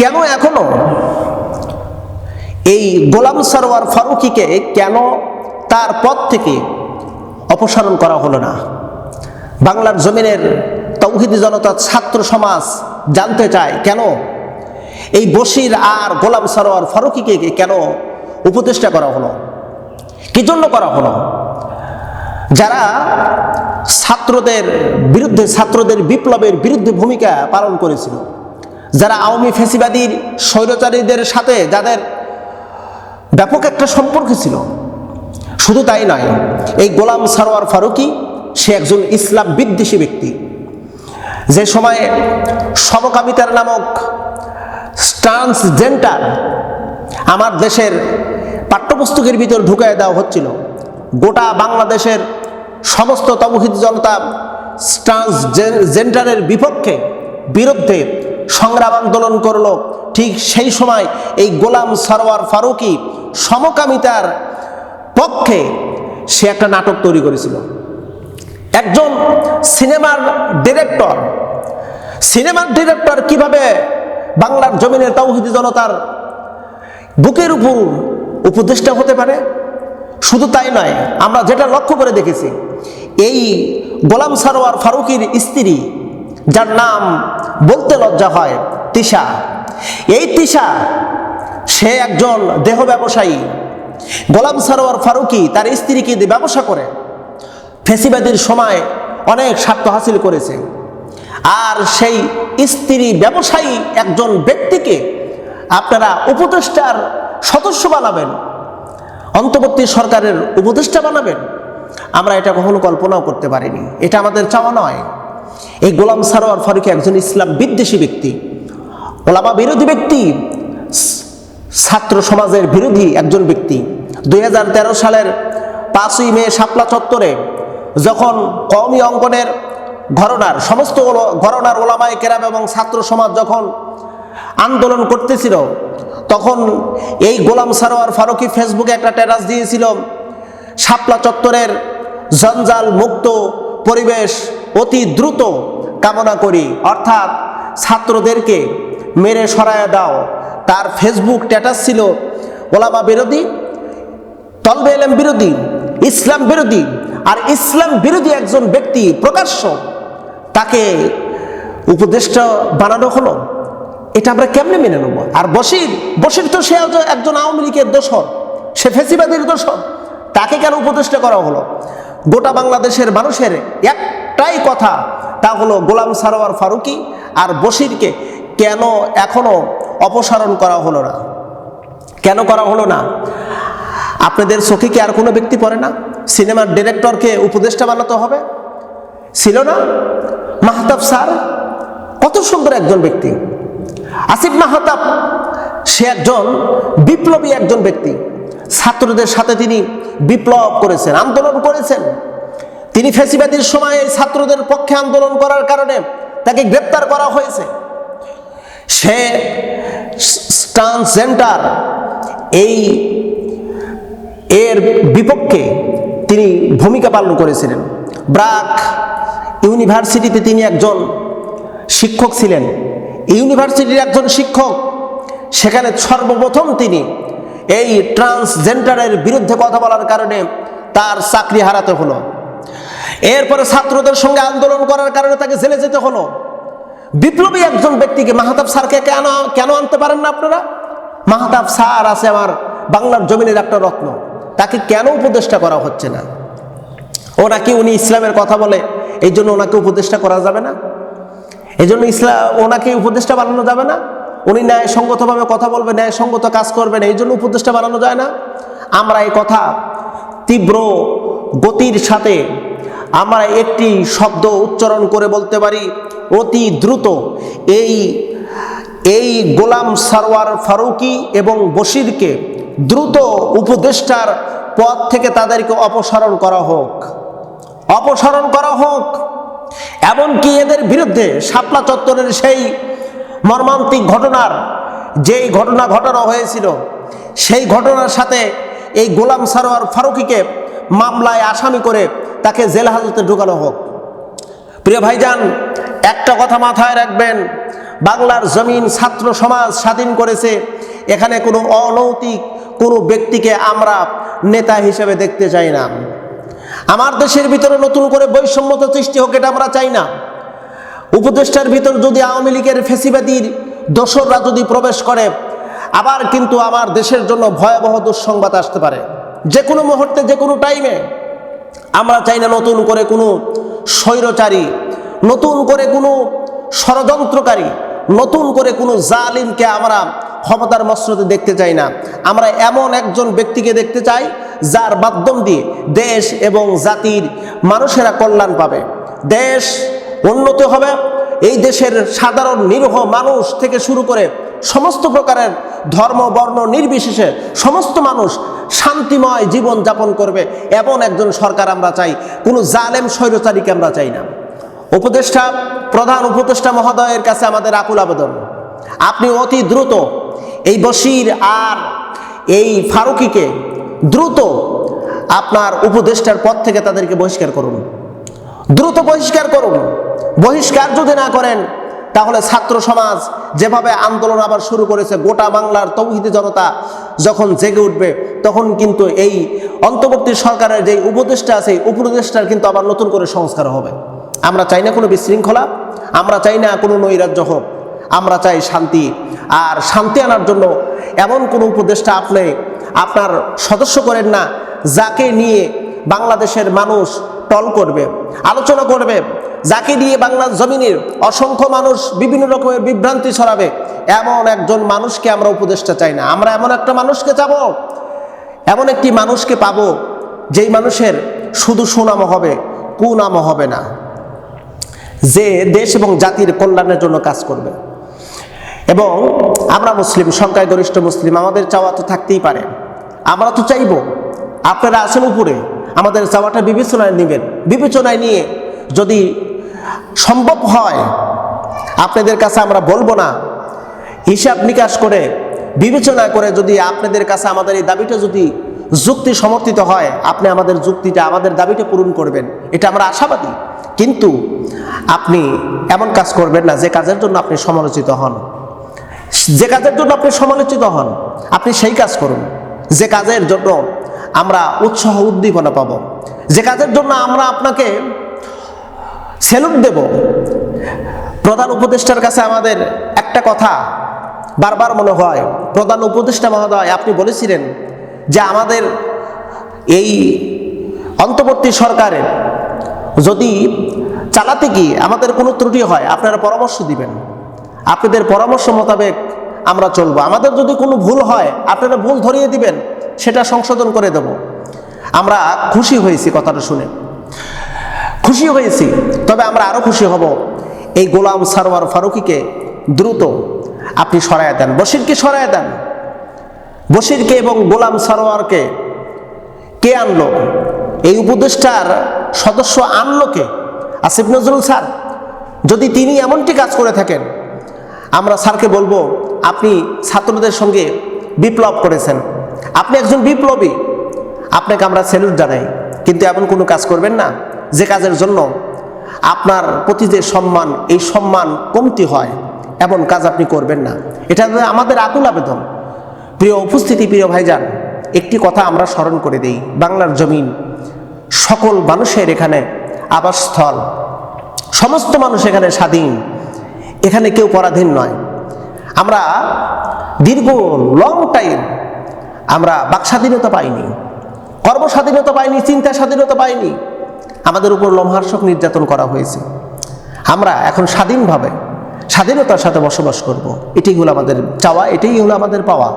কেন এখনও? এই গোলাম সারোয়ার ফারুকিকে কেন তার পদ থেকে অপসারণ করা হলো না? বাংলার জমিনের তৌহিদি জনতা ছাত্র সমাজ জানতে চায় কেন? এই বশির আর গোলাম সারোয়ার ফারুকিকে কেন উপদেষ্টা করা হলো? কি জন্য করা হলো? যারা ছাত্রদের বিরুদ্ধে, ছাত্রদের বিপ্লবের বিরুদ্ধে ভূমিকা পালন করেছিল যারা আওয়ামী ফেসিবাদীর স্বৈরচারীদের সাথে যাদের ব্যাপক একটা সম্পর্ক ছিল, শুধু তাই নয়, এই গোলাম সারোয়ার ফারুকি, সে একজন ইসলাম বিদ্বেষী ব্যক্তি। যে সময়ে সমকামিতার নামক ট্রান্সজেন্ডার আমার দেশের পাঠ্যপুস্তকের ভিতর ঢুকায় দেওয়া হচ্ছিল, গোটা বাংলাদেশের সমস্ত তবহিদ জনতা ট্রান্সজেন্ডারের বিপক্ষে বিরুদ্ধে সংগ্রাম আন্দোলন করল। ঠিক সেই সময় এই গোলাম সরওয়ার ফারুকি সমকামিতার পক্ষে সে একটা নাটক তৈরি করেছিল। একজন সিনেমার ডিরেক্টর। সিনেমার ডিরেক্টর কীভাবে বাংলার জমিনের তৌহিদি জনতার বুকের উপর উপদেষ্টা হতে পারে? শুধু তাই নয়, আমরা যেটা লক্ষ্য করে দেখেছি, এই গোলাম সারোয়ার ফারুকির স্ত্রী, যার নাম বলতে লজ্জা হয়, তিশা। এই তিশা, সে একজন দেহ ব্যবসায়ী। গোলাম সারোয়ার ফারুকি তার স্ত্রীকে দিয়ে ব্যবসা করে। ফেসিবাদীর সময় অনেক স্বার্থ হাসিল করেছে। আর সেই স্ত্রী ব্যবসায়ী একজন ব্যক্তিকে আপনারা উপদেষ্টার সদস্য বানাবেন। অন্তর্বর্তী সরকারের উপদেষ্টা বানাবেন। আমরা এটা কখনো কল্পনাও করতে পারিনি। এটা আমাদের চাওয়া নয়। এই গোলাম সারোয়ার ফারুকি একজন ইসলাম বিদ্বেষী ব্যক্তি। ওলামা বিরোধী ব্যক্তি, ছাত্র সমাজের বিরোধী একজন ব্যক্তি। দুই হাজার তেরো সালের পাঁচই মে শাপলা চত্বরে যখন কওমি অঙ্কনের ঘরনার, সমস্ত ঘরনার ওলামায় কেরাম এবং ছাত্র সমাজ যখন আন্দোলন করতেছিল, তখন এই গোলাম সারোয়ার ফারুকি ফেসবুকে একটা ট্যাটাস দিয়েছিল, শাপলা চত্বরের জঞ্জাল মুক্ত পরিবেশ অতি দ্রুত কামনা করি। অর্থাৎ ছাত্রদেরকে মেরে সরায়া দাও। তার ফেসবুক স্ট্যাটাস ছিল ওলামা বিরোধী, তলবে এলেম বিরোধী, ইসলাম বিরোধী, আর ইসলাম বিরোধী একজন ব্যক্তি প্রকাশ্য। তাকে উপদেষ্টা বানানো হলো। এটা আমরা কেমনে মেনে নেব? আর বসির বসির তো সে একজন- আওয়ামী লীগের দোষর, সে ফেসিবাদীর দোষর, তাকে কেন উপদেষ্টা করা হলো? গোটা বাংলাদেশের মানুষের একটাই কথা, তা হলো গোলাম সারোয়ার ফারুকি আর বসিরকে কেন এখনও অপসারণ করা হলো না? কেন করা হলো না? আপনাদের চোখে কি আর কোনো ব্যক্তি পড়ে না? সিনেমার ডিরেক্টরকে উপদেষ্টা বানাতে হবে? ছিল না? মাহতাব স্যার, কত সুন্দর একজন ব্যক্তি। আসিফ মাহতাব, সে একজন বিপ্লবী একজন ব্যক্তি। ছাত্রদের সাথে তিনি বিপ্লব করেছেন, আন্দোলন করেছেন। তিনি ফেসিবাদীর সময় ছাত্রদের পক্ষে আন্দোলন করার কারণে তাকে গ্রেপ্তার করা হয়েছে। সে ট্রান্সজেন্ডার এই এর বিপক্ষে তিনি ভূমিকা পালন করেছিলেন। ব্রাক ইউনিভার্সিটিতে তিনি একজন শিক্ষক ছিলেন। ইউনিভার্সিটির একজন শিক্ষক, সেখানে সর্বপ্রথম তিনি এই ট্রান্সজেন্ডারের বিরুদ্ধে কথা বলার কারণে তার চাকরি হারাতে হলো। এরপরে ছাত্রদের সঙ্গে আন্দোলন করার কারণে তাকে জেলে যেতে হলো। বিপ্লবী একজন ব্যক্তিকে মাহাতাব স্যারকে কেন কেন আনতে পারেন না আপনারা? মাহাতাব স্যার আছে আমার বাংলার জমিনের একটা রত্ন। তাকে কেন উপদেষ্টা করা হচ্ছে না? ও নাকি উনি ইসলামের কথা বলে? এই জন্য ওনাকে উপদেষ্টা করা যাবে না? এই জন্য ইসলাম ওনাকে উপদেষ্টা বানানো যাবে না? উনি ন্যায়সঙ্গতভাবে কথা বলবে, ন্যায়সঙ্গত কাজ করবেন, এই জন্য উপদেষ্টা বানানো যায় না। আমরা এই কথা তীব্র গতির সাথে আমরা একটি শব্দ উচ্চারণ করে বলতে পারি, অতি দ্রুত। এই এই গোলাম সারওয়ার ফারুকি এবং বশিরকে দ্রুত উপদেষ্টার পদ থেকে তাদেরকে অপসারণ করা হোক। অপসারণ করা হোক। এমনকি এদের বিরুদ্ধে শাপলা চত্বরের সেই মর্মান্তিক ঘটনার, যেই ঘটনা ঘটানো হয়েছিল, সেই ঘটনার সাথে এই গোলাম সারোয়ার ফারুকিকে মামলায় আসামি করে তাকে জেল হাজতে ঢুকানো হোক। প্রিয় ভাইজান, একটা কথা মাথায় রাখবেন, বাংলার জমিন ছাত্র সমাজ স্বাধীন করেছে, এখানে কোনো অনৈতিক কোনো ব্যক্তিকে আমরা নেতা হিসেবে দেখতে চাই না। আমার দেশের ভিতরে নতুন করে বৈষম্যতা সৃষ্টি হোক, এটা আমরা চাই না। উপদেষ্টার ভিতর যদি আওয়ামী লীগের ফেসিবাদীর দোসররা যদি প্রবেশ করে, আবার কিন্তু আমার দেশের জন্য ভয়াবহ দুঃসংবাদ আসতে পারে। যে কোনো মুহূর্তে, যে কোনো টাইমে আমরা চাই না নতুন করে কোনো স্বৈরচারী, নতুন করে কোনো ষড়যন্ত্রকারী, নতুন করে কোনো জালিমকে আমরা ক্ষমতার মসনদে দেখতে চাই না। আমরা এমন একজন ব্যক্তিকে দেখতে চাই, যার মাধ্যম দিয়ে দেশ এবং জাতির মানুষেরা কল্যাণ পাবে। দেশ উন্নত হবে। এই দেশের সাধারণ নিরীহ মানুষ থেকে শুরু করে সমস্ত প্রকারের ধর্ম, বর্ণ নির্বিশেষে সমস্ত মানুষ শান্তিময় জীবন যাপন করবে এমন একজন সরকার আমরা চাই। কোনো জালেম, স্বৈরচারীকে আমরা চাই না। উপদেষ্টা, প্রধান উপদেষ্টা মহোদয়ের কাছে আমাদের আকুল আবেদন। আপনি অতি দ্রুত এই বশির আর এই ফারুকিকে দ্রুত আপনার উপদেষ্টার পদ থেকে তাদেরকে বহিষ্কার করুন। দ্রুত বহিষ্কার করুন। বহিষ্কার যদি না করেন, তাহলে ছাত্র সমাজ যেভাবে আন্দোলন আবার শুরু করেছে, গোটা বাংলার তৌহিদি জনতা যখন জেগে উঠবে, তখন কিন্তু এই অন্তর্বর্তী সরকারের যে উপদেষ্টা আছে উপদেষ্টার কিন্তু আবার নতুন করে সংস্কার হবে। আমরা চাই না কোনো বিশৃঙ্খলা, আমরা চাই না কোনো নৈরাজ্য হোক, আমরা চাই শান্তি। আর শান্তি আনার জন্য এমন কোনো উপদেষ্টা আপনি, আপনার সদস্য করেন না, যাকে নিয়ে বাংলাদেশের মানুষ টল করবে, আলোচনা করবে যাকে দিয়ে বাংলার জমিনের অসংখ্য মানুষ বিভিন্ন রকমের বিভ্রান্তি ছড়াবে। এমন একজন মানুষকে আমরা উপদেষ্টা চাই না। আমরা এমন একটা মানুষকে চাবো, এমন একটি মানুষকে পাবো, যেই মানুষের শুধু সুনামও হবে, কুনামও হবে না। যে দেশ এবং জাতির কল্যাণের জন্য কাজ করবে। এবং আমরা মুসলিম, সংখ্যায় গরিষ্ঠ মুসলিম, আমাদের চাওয়া তো থাকতেই পারে। আমরা তো চাইব, আপনারা আছেন উপরে আমাদের চাওয়াটা বিবেচনায় নেবেন। বিবেচনায় নিয়ে যদি সম্ভব হয়, আপনাদের কাছে আমরা বলব না, হিসাব নিকাশ করে, বিবেচনা করে যদি আপনাদের কাছে আমাদের এই দাবিটা যদি যুক্তি সমর্থিত হয়, আপনি আমাদের যুক্তিটা, আমাদের দাবিটা পূরণ করবেন। এটা আমরা আশাবাদী। কিন্তু আপনি এমন কাজ করবেন না, যে কাজের জন্য আপনি সমালোচিত হন। যে কাজের জন্য আপনি সমালোচিত হন, আপনি সেই কাজ করুন। যে কাজের জন্য আমরা উৎসাহ উদ্দীপনা পাবো। যে কাজের জন্য আমরা আপনাকে সেলুট দেব, প্রধান উপদেষ্টার কাছে আমাদের একটা কথা বারবার মনে হয়। প্রধান উপদেষ্টা মহোদয়, আপনি বলেছিলেন যে আমাদের এই অন্তর্বর্তী সরকারের যদি চালাতে গিয়ে আমাদের কোনো ত্রুটি হয়, আপনারা পরামর্শ দিবেন। আপনাদের পরামর্শ মোতাবেক আমরা চলবো। আমাদের যদি কোনো ভুল হয়, আপনারা ভুল ধরিয়ে দিবেন। সেটা সংশোধন করে দেব। আমরা খুশি হয়েছি কথাটা শুনে। খুশি হয়েছি, তবে আমরা আরও খুশি হব। এই গোলাম সারোয়ার ফারুকিকে দ্রুত আপনি সরায় দেন। বশিরকে সরায় দেন। বশিরকে এবং গোলাম সারোয়ারকে কে আনলো? এই উপদেষ্টার সদস্য আনলো কে? আসিফ নজরুল স্যার, যদি তিনি এমনটি কাজ করে থাকেন, আমরা স্যারকে বলব, আপনি ছাত্রদের সঙ্গে বিপ্লব করেছেন। আপনি একজন বিপ্লবী, আপনাকে আমরা স্যালুট জানাই, কিন্তু এমন কোনো কাজ করবেন না যে কাজের জন্য আপনার প্রতি যে সম্মান, এই সম্মান কমতি হয়, এমন কাজ আপনি করবেন না। এটা আমাদের আকুল আবেদন। প্রিয় উপস্থিতি, প্রিয় ভাইজান, একটি কথা আমরা স্মরণ করে দেই, বাংলার জমিন, সকল মানুষের এখানে আবাসস্থল, সমস্ত মানুষ এখানে স্বাধীন, এখানে কেউ পরাধীন নয়। আমরা দীর্ঘ লং টাইম আমরা বাক স্বাধীনতা পাইনি, কর্ম স্বাধীনতা পাইনি, চিন্তা স্বাধীনতা পাইনি। আমাদের উপর লম্হার্ষক নির্যাতন করা হয়েছে। আমরা এখন স্বাধীনভাবে স্বাধীনতার সাথে বসবাস করব। এটাই হলো আমাদের চাওয়া, এটাই হলো আমাদের পাওয়া।